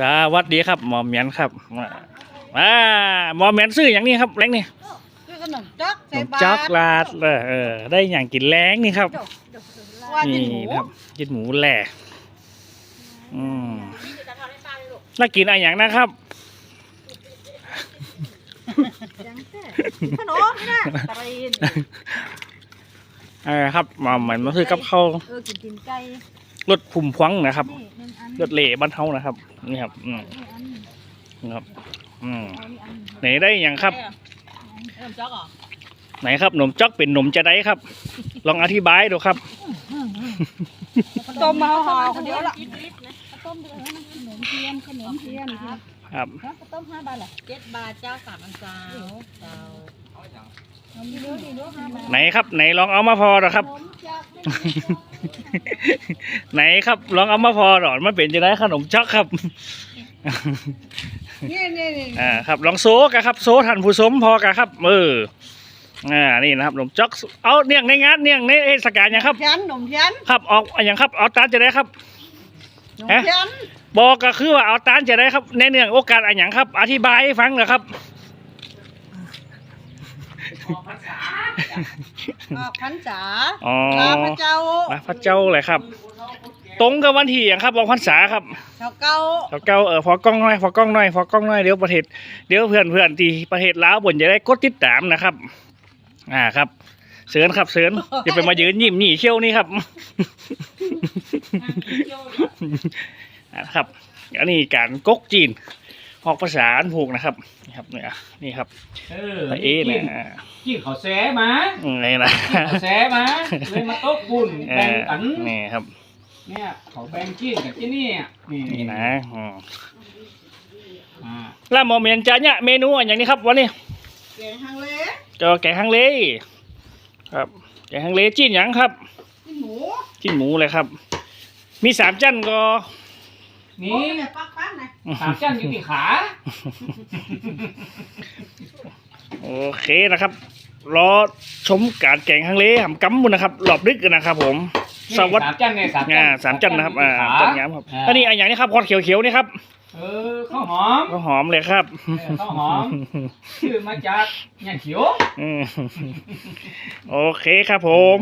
สวัสดีครับ หมอเหมียนครับอ่าหมอเหมียนซื้ออย่างนี้ครับแรงนี่คือขนมจ๊อกขใส่นมบาตรจ๊อกลาดเออเออได้อย่างกินแรงนี่ครับว่ากินนี่หมูครับกินหมูแหล่อืมแล้วกินอะไรอย่างนะครับขนมนะตะรีนเออครับหมอเหมือนมาซื้อกับข้าวเออกินกินไก่ รถพุ่มพวงนะครับนี่หนึ่งอันรถเหล่บ้านเฮานะครับ นี่ครับอืมนี่อันนี่ครับ อืมเอานี่อันไหนได้อย่างครับขนมจ๊อกเหรอไหนครับหนมจ๊อกเป็นหนมจะได้ครับ ลองอธิบายดูครับต้มมาห่อคนเดียวละต้มเดือดให้มันขนมเทียนขนมเทียนครับครับแล้วต้มห้าบาทเหรอเจ็ดบาทเจ้าสามอันเจ้าเจ้า เอาดีดูดีดูห้าบาทไหนครับ ไหนลองเอามาพอหรอครับขนมจากไหนครับ ลองเอามาพอหรอมันเป็นจะได้ขนมจ๊อกครับนี่นี่นี่อ่าครับลองโซกันครับ โซทันผู้สมพอกันครับเอออ่านี่นะครับขนมจ๊อกเอาเนียงในงานเนียงในเทศกาลอย่างครับเทียนขนมเทียนครับออกอย่างครับเอาตานจะได้ครับขนมเทียนบอกก็คือว่าเอาตานจะได้ครับในเนื่องโอกาสอะไรอย่างครับ อธิบายให้ฟังเหรอครับ ออกพรรษาอ๋อลาพระเจ้าลาพระเจ้าเลยครับ ตรงกับวันที่อย่างครับออกพรรษาครับชาวเก้าพอเก้าเออพอกล้องน้อยพอกล้องน้อยพอกล้องน้อยเดี๋ยวประเทศเดี๋ยวเพื่อนเพื่อนที่ประเทศลาวบนจะได้กดติดตามนะครับ อ่าครับเสือนครับเสือนจะไปมายืนยิ้มหนีเขี้ยวนี่ครับอ่าครับ อันนี้การกกจีน ออกภาษาอันผูกนะครับนี่ครับเนี่ยนี่ครับเออตะเอ๊ะนะจิ้งเขาแซมาอืมนี่นะเขาแซมาเลยมาโต๊ะบุญเอแบ่งอกันนี่ครับ เนี่ยเขาแบ่งจิ้นกับที่นี่อะนี่นี่นะอืมอ่าแล้วหมอเมียนจะเนี่ยเมนูอย่างนี้ครับวันนี้เกียงฮังเลเจอแกงฮังเลครับแกงฮังเลจีนหยังครับกินหมูจีนหมูเลยครับ มีสามจันก็ นี่โอ้ยเนี่ยปักปักนะสามจันอยู่ที่ขา โอเคนะครับรอชมการแกงฮังเลหำกำบุญนะครับหลอบดึกกันนะครับ ผมนี่สวัสดีสามจันเนี่ยสามจัอ่านสามจันนะครับอ่าอยู่จันที่ยามครับาอันนี้อันอย่างนี้ครับคอดเขียวๆนี่ครับเออข้าวหอมก็หอมเลยครับเออข้าวหอมชื่อมาจากยันเขียวอืมโอเคครับผม